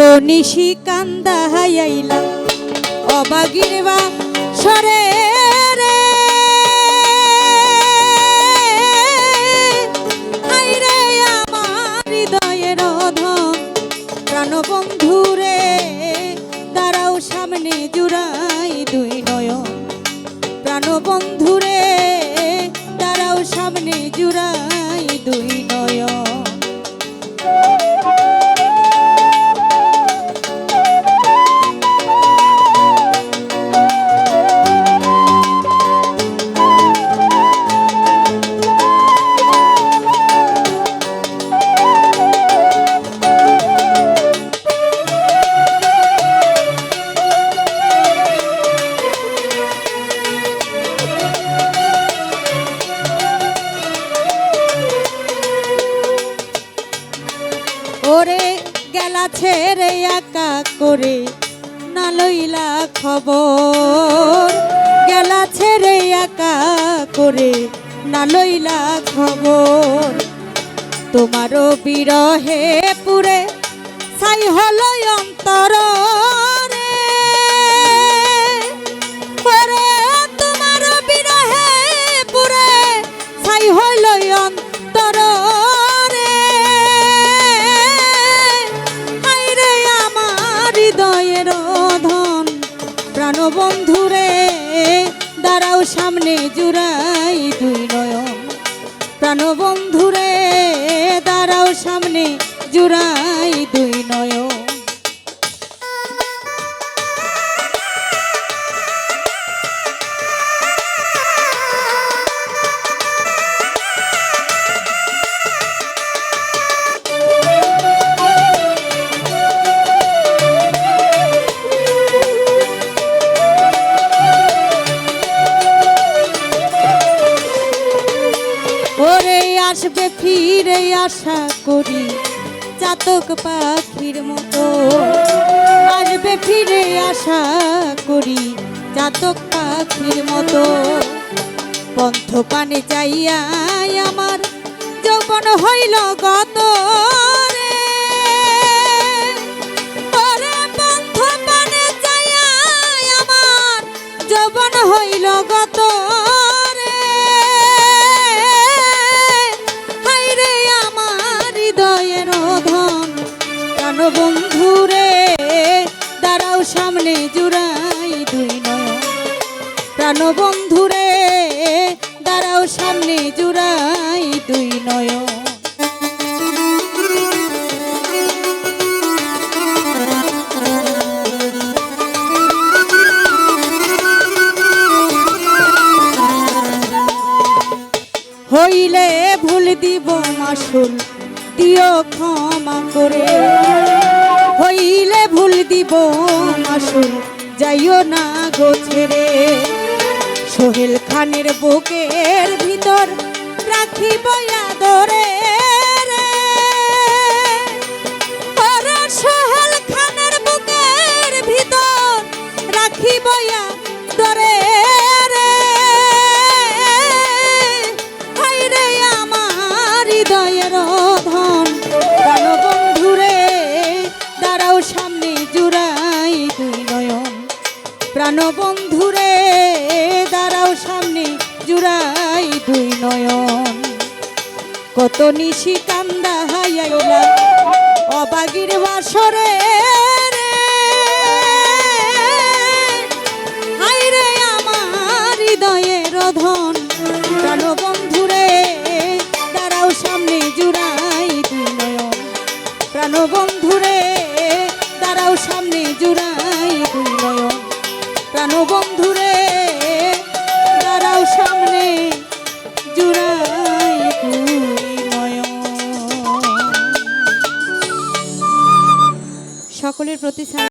কত নিশি কান্দা হাইলা অবাগির বা সরে গেলা ছেড়ে একা করে না লইলা খবর। গেলা ছেড়ে একা করে না লইলা খবর। তোমারও বিরহে পুরে ছাই হলো অন্তর প্রাণবন্ধু বন্ধুরে দাঁড়াও সামনে জুড়াই দুই নয়ন। প্রাণবন্ধুরে দাঁড়াও সামনে জুড়াই দুই নয়ন। আসবে ফিরে আশা করি। চাতক পাখির মতো আসবে ফিরে আশা করি। চাতক পাখির মতো পন্থ পানে যাইয়া আমার যৌবন হইল গত হইল গত হৃদয়ের ধন প্রাণবন্ধু রে দাঁড়াও সামনে জুড়াই দুই নয়ন প্রাণবন্ধু রে দাঁড়াও সামনে জুড়াই দুই নয়ন হইলে ভুল দিব মাসুল। দিও ক্ষমা করে। হইলে ভুল দিব মাসুল, যাইও না গো ছেড়ে। সোহেল খানের বুকের ভিতর রাখি বয়া ধরে ওরে সোহেল খানের বুকের ভিতর আমার হৃদয়ের প্রাণবন্ধু রে দাঁড়াও সামনে, জুড়াই দুই নয়ন। কত নিশি কান্দা হাইলা অবাগির বাসরে আমার হৃদয়ের ধন প্রাণবন্ধু রে দাঁড়াও সামনে, জুড়াই দুই নয়ন। প্রাণবন্ধু রে দাঁড়াও সামনে, জুড়াই সকলের প্রতি